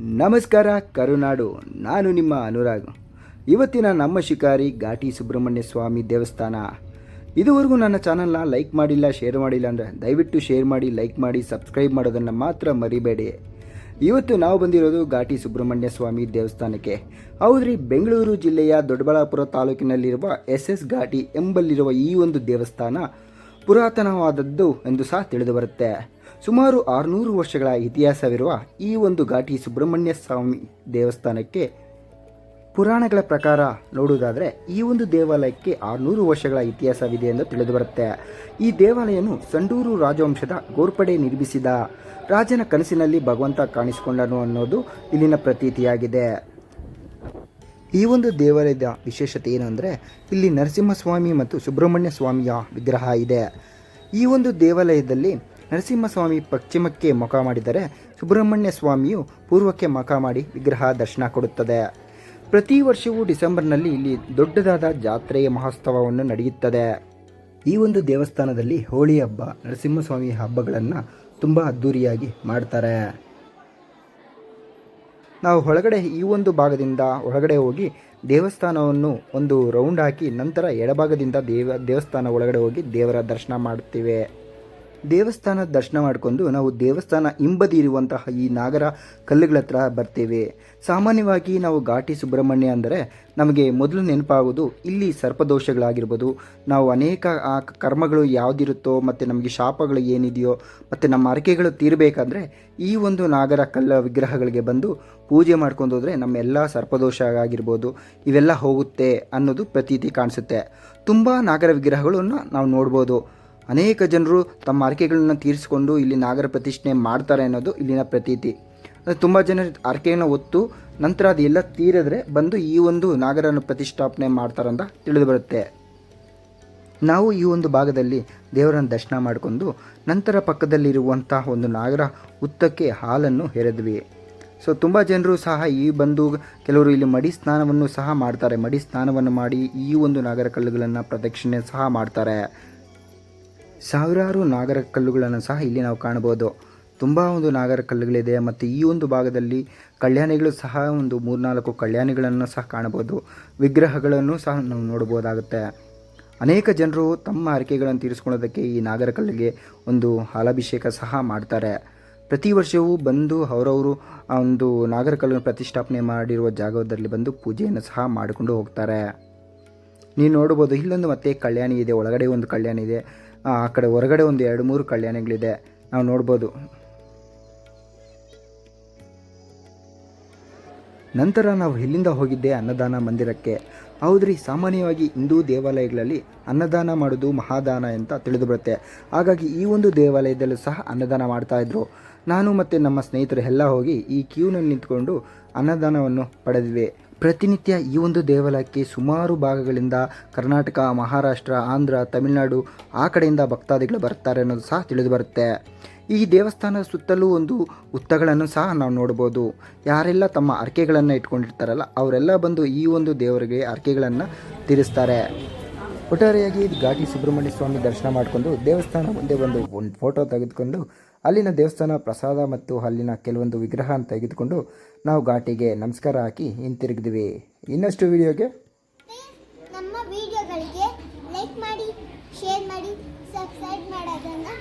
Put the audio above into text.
ನಮಸ್ಕಾರ, ಕರುನಾಡು. ನಾನು ನಿಮ್ಮ ಅನುರಾಗ್. ಇವತ್ತಿನ ನಮ್ಮ ಶಿಕಾರಿ ಘಾಟಿ ಸುಬ್ರಹ್ಮಣ್ಯ ಸ್ವಾಮಿ ದೇವಸ್ಥಾನ. ಇದುವರೆಗೂ ನನ್ನ ಚಾನಲ್ನ ಲೈಕ್ ಮಾಡಿಲ್ಲ, ಶೇರ್ ಮಾಡಿಲ್ಲ ಅಂದರೆ ದಯವಿಟ್ಟು ಶೇರ್ ಮಾಡಿ, ಲೈಕ್ ಮಾಡಿ, ಸಬ್ಸ್ಕ್ರೈಬ್ ಮಾಡೋದನ್ನು ಮಾತ್ರ ಮರಿಬೇಡಿ. ಇವತ್ತು ನಾವು ಬಂದಿರೋದು ಘಾಟಿ ಸುಬ್ರಹ್ಮಣ್ಯ ಸ್ವಾಮಿ ದೇವಸ್ಥಾನಕ್ಕೆ. ಹೌದ್ರಿ, ಬೆಂಗಳೂರು ಜಿಲ್ಲೆಯ ದೊಡ್ಡಬಳ್ಳಾಪುರ ತಾಲೂಕಿನಲ್ಲಿರುವ ಎಸ್ ಎಸ್ ಘಾಟಿ ಎಂಬಲ್ಲಿರುವ ಈ ಒಂದು ದೇವಸ್ಥಾನ. ಪುರಾತನವಾದದ್ದು ಎಂದು ಸಹ ತಿಳಿದು ಬರುತ್ತೆ ಸುಮಾರು ಆರುನೂರು ವರ್ಷಗಳ ಇತಿಹಾಸವಿರುವ ಈ ಒಂದು ಘಾಟಿ ಸುಬ್ರಹ್ಮಣ್ಯ ಸ್ವಾಮಿ ದೇವಸ್ಥಾನಕ್ಕೆ ಪುರಾಣಗಳ ಪ್ರಕಾರ ನೋಡುವುದಾದರೆ ಈ ಒಂದು ದೇವಾಲಯಕ್ಕೆ ಆರುನೂರು ವರ್ಷಗಳ ಇತಿಹಾಸವಿದೆ ಎಂದು ತಿಳಿದುಬರುತ್ತೆ. ಈ ದೇವಾಲಯನು ಸಂಡೂರು ರಾಜವಂಶದ ಗೋರ್ಪಡೆ ನಿರ್ಮಿಸಿದ. ರಾಜನ ಕನಸಿನಲ್ಲಿ ಭಗವಂತ ಕಾಣಿಸಿಕೊಂಡನು ಅನ್ನೋದು ಇಲ್ಲಿನ ಪ್ರತೀತಿಯಾಗಿದೆ. ಈ ಒಂದು ದೇವಾಲಯದ ವಿಶೇಷತೆ ಏನು ಅಂದರೆ ಇಲ್ಲಿ ನರಸಿಂಹಸ್ವಾಮಿ ಮತ್ತು ಸುಬ್ರಹ್ಮಣ್ಯ ಸ್ವಾಮಿಯ ವಿಗ್ರಹ ಇದೆ. ಈ ಒಂದು ದೇವಾಲಯದಲ್ಲಿ ನರಸಿಂಹಸ್ವಾಮಿ ಪಶ್ಚಿಮಕ್ಕೆ ಮುಖ ಮಾಡಿದರೆ ಸುಬ್ರಹ್ಮಣ್ಯ ಸ್ವಾಮಿಯು ಪೂರ್ವಕ್ಕೆ ಮುಖ ಮಾಡಿ ವಿಗ್ರಹ ದರ್ಶನ ಕೊಡುತ್ತದೆ. ಪ್ರತಿ ವರ್ಷವೂ ಡಿಸೆಂಬರ್ನಲ್ಲಿ ಇಲ್ಲಿ ದೊಡ್ಡದಾದ ಜಾತ್ರೆಯ ಮಹೋತ್ಸವವನ್ನು ನಡೆಯುತ್ತದೆ. ಈ ಒಂದು ದೇವಸ್ಥಾನದಲ್ಲಿ ಹೋಳಿ ಹಬ್ಬ, ನರಸಿಂಹಸ್ವಾಮಿ ಹಬ್ಬಗಳನ್ನು ತುಂಬ ಅದ್ಧೂರಿಯಾಗಿ ಮಾಡ್ತಾರೆ. ನಾವು ಒಳಗಡೆ ಈ ಒಂದು ಭಾಗದಿಂದ ಒಳಗಡೆ ಹೋಗಿ ದೇವಸ್ಥಾನವನ್ನು ಒಂದು ರೌಂಡ್ ಹಾಕಿ ನಂತರ ಎಡಭಾಗದಿಂದ ದೇವ, ದೇವಸ್ಥಾನ ಒಳಗಡೆ ಹೋಗಿ ದೇವರ ದರ್ಶನ ಮಾಡುತ್ತೇವೆ. ದೇವಸ್ಥಾನ ದರ್ಶನ ಮಾಡಿಕೊಂಡು ನಾವು ದೇವಸ್ಥಾನ ಹಿಂಬದಿ ಇರುವಂತಹ ಈ ನಾಗರ ಕಲ್ಲುಗಳ ಹತ್ರ ಬರ್ತೇವೆ. ಸಾಮಾನ್ಯವಾಗಿ ನಾವು ಘಾಟಿ ಸುಬ್ರಹ್ಮಣ್ಯ ಅಂದರೆ ನಮಗೆ ಮೊದಲು ನೆನಪಾಗೋದು ಇಲ್ಲಿ ಸರ್ಪದೋಷಗಳಾಗಿರ್ಬೋದು. ನಾವು ಅನೇಕ ಆ ಕರ್ಮಗಳು ಯಾವುದಿರುತ್ತೋ ಮತ್ತು ನಮಗೆ ಶಾಪಗಳು ಏನಿದೆಯೋ ಮತ್ತು ನಮ್ಮ ಅರಕೆಗಳು ತೀರಬೇಕಂದ್ರೆ ಈ ಒಂದು ನಾಗರ ಕಲ್ಲ ವಿಗ್ರಹಗಳಿಗೆ ಬಂದು ಪೂಜೆ ಮಾಡ್ಕೊಂಡು ಹೋದರೆ ನಮ್ಮೆಲ್ಲ ಸರ್ಪದೋಷ ಆಗಿರ್ಬೋದು. ಇವೆಲ್ಲ ಹೋಗುತ್ತೆ ಅನ್ನೋದು ಪ್ರತೀತಿ ಕಾಣಿಸುತ್ತೆ. ತುಂಬ ನಾಗರ ವಿಗ್ರಹಗಳನ್ನು ನಾವು ನೋಡ್ಬೋದು. ಅನೇಕ ಜನರು ತಮ್ಮ ಆರ್ಕೆಗಳನ್ನು ತೀರಿಸಿಕೊಂಡು ಇಲ್ಲಿ ನಾಗರ ಪ್ರತಿಷ್ಠೆ ಮಾಡ್ತಾರೆ ಅನ್ನೋದು ಇಲ್ಲಿನ ಪ್ರತೀತಿ. ತುಂಬ ಜನ ಆರ್ಕೆಯನ್ನು ಹೊತ್ತು ನಂತರ ಅದೆಲ್ಲ ತೀರಿದ್ರೆ ಬಂದು ಈ ಒಂದು ನಾಗರನ್ನು ಪ್ರತಿಷ್ಠಾಪನೆ ಮಾಡ್ತಾರಂತ ತಿಳಿದು ಬರುತ್ತೆ. ನಾವು ಈ ಒಂದು ಭಾಗದಲ್ಲಿ ದೇವರನ್ನು ದರ್ಶನ ಮಾಡಿಕೊಂಡು ನಂತರ ಪಕ್ಕದಲ್ಲಿರುವಂತಹ ಒಂದು ನಾಗರ ಹುತ್ತಕ್ಕೆ ಹಾಲನ್ನು ಹೆರೆದ್ವಿ ಸೊ ತುಂಬ ಜನರು ಸಹ ಈ ಬಂದು ಕೆಲವರು ಇಲ್ಲಿ ಮಡಿ ಸ್ನಾನವನ್ನು ಸಹ ಮಾಡ್ತಾರೆ. ಮಡಿ ಸ್ನಾನವನ್ನು ಮಾಡಿ ಈ ಒಂದು ನಾಗರ ಕಲ್ಲುಗಳನ್ನು ಪ್ರದಕ್ಷಿಣೆ ಸಹ ಮಾಡ್ತಾರೆ. ಸಾವಿರಾರು ನಾಗರ ಕಲ್ಲುಗಳನ್ನು ಸಹ ಇಲ್ಲಿ ನಾವು ಕಾಣಬಹುದು. ತುಂಬ ಒಂದು ನಾಗರ ಕಲ್ಲುಗಳಿದೆ ಮತ್ತು ಈ ಒಂದು ಭಾಗದಲ್ಲಿ ಕಲ್ಯಾಣಿಗಳು ಸಹ ಒಂದು ಮೂರ್ನಾಲ್ಕು ಕಲ್ಯಾಣಿಗಳನ್ನು ಸಹ ಕಾಣಬಹುದು. ವಿಗ್ರಹಗಳನ್ನು ಸಹ ನಾವು ನೋಡಬಹುದಾಗುತ್ತೆ. ಅನೇಕ ಜನರು ತಮ್ಮ ಹರಕೆಗಳನ್ನು ತೀರಿಸ್ಕೊಳ್ಳೋದಕ್ಕೆ ಈ ನಾಗರ ಕಲ್ಲಿಗೆ ಒಂದು ಹಾಲಾಭಿಷೇಕ ಸಹ ಮಾಡ್ತಾರೆ. ಪ್ರತಿ ವರ್ಷವೂ ಬಂದು ಅವರವರು ಆ ಒಂದು ನಾಗರ ಕಲ್ಲನ್ನು ಪ್ರತಿಷ್ಠಾಪನೆ ಮಾಡಿರುವ ಜಾಗದಲ್ಲಿ ಬಂದು ಪೂಜೆಯನ್ನು ಸಹ ಮಾಡಿಕೊಂಡು ಹೋಗ್ತಾರೆ. ನೀವು ನೋಡ್ಬೋದು ಇಲ್ಲೊಂದು ಮತ್ತೆ ಕಲ್ಯಾಣಿ ಇದೆ, ಒಳಗಡೆ ಒಂದು ಕಲ್ಯಾಣಿ ಇದೆ. ಆ ಕಡೆ ಹೊರಗಡೆ ಒಂದು ಎರಡು ಮೂರು ಕಲ್ಯಾಣಗಳಿದೆ. ನಾವು ನೋಡ್ಬೋದು. ನಂತರ ನಾವು ಇಲ್ಲಿಂದ ಹೋಗಿದ್ದೆ ಅನ್ನದಾನ ಮಂದಿರಕ್ಕೆ. ಹೌದ್ರಿ, ಸಾಮಾನ್ಯವಾಗಿ ಹಿಂದೂ ದೇವಾಲಯಗಳಲ್ಲಿ ಅನ್ನದಾನ ಮಾಡೋದು ಮಹಾದಾನ ಅಂತ ತಿಳಿದು ಬರುತ್ತೆ ಹಾಗಾಗಿ ಈ ಒಂದು ದೇವಾಲಯದಲ್ಲೂ ಸಹ ಅನ್ನದಾನ ಮಾಡ್ತಾಯಿದ್ರು ನಾನು ಮತ್ತು ನಮ್ಮ ಸ್ನೇಹಿತರು ಎಲ್ಲ ಹೋಗಿ ಈ ಕ್ಯೂನಲ್ಲಿ ನಿಂತ್ಕೊಂಡು ಅನ್ನದಾನವನ್ನು ಪಡೆದ್ವಿ ಪ್ರತಿನಿತ್ಯ ಈ ಒಂದು ದೇವಾಲಯಕ್ಕೆ ಸುಮಾರು ಭಾಗಗಳಿಂದ ಕರ್ನಾಟಕ, ಮಹಾರಾಷ್ಟ್ರ, ಆಂಧ್ರ, ತಮಿಳುನಾಡು ಆ ಕಡೆಯಿಂದ ಭಕ್ತಾದಿಗಳು ಬರ್ತಾರೆ ಅನ್ನೋದು ಸಹ ತಿಳಿದು ಬರುತ್ತೆ. ಈ ದೇವಸ್ಥಾನದ ಸುತ್ತಲೂ ಒಂದು ಹುತ್ತಗಳನ್ನು ಸಹ ನಾವು ನೋಡ್ಬೋದು ಯಾರೆಲ್ಲ ತಮ್ಮ ಅರ್ಕೆಗಳನ್ನು ಇಟ್ಕೊಂಡಿರ್ತಾರಲ್ಲ, ಅವರೆಲ್ಲ ಬಂದು ಈ ಒಂದು ದೇವರಿಗೆ ಅರ್ಕೆಗಳನ್ನು ತೀರಿಸ್ತಾರೆ. ಒಟ್ಟಾರೆಯಾಗಿ ಘಾಟಿ ಸುಬ್ರಹ್ಮಣ್ಯ ಸ್ವಾಮಿ ದರ್ಶನ ಮಾಡಿಕೊಂಡು ದೇವಸ್ಥಾನ ಮುಂದೆ ಒಂದು ಒಂದು ಫೋಟೋ ತೆಗೆದುಕೊಂಡು ಅಲ್ಲಿನ ದೇವಸ್ಥಾನ ಪ್ರಸಾದ ಮತ್ತು ಅಲ್ಲಿನ ಕೆಲವೊಂದು ವಿಗ್ರಹ ತೆಗೆದುಕೊಂಡು ನಾವು ಘಾಟಿಗೆ ನಮಸ್ಕಾರ ಹಾಕಿ ಹಿಂತಿರುಗಿದ್ವಿ. ಇನ್ನಷ್ಟು ವಿಡಿಯೋಗೆ ಲೈಕ್ ಮಾಡಿ ಶೇರ್ ಮಾಡಿ ಸಬ್ಸ್ಕ್ರೈಬ್ ಮಾಡೋದನ್ನು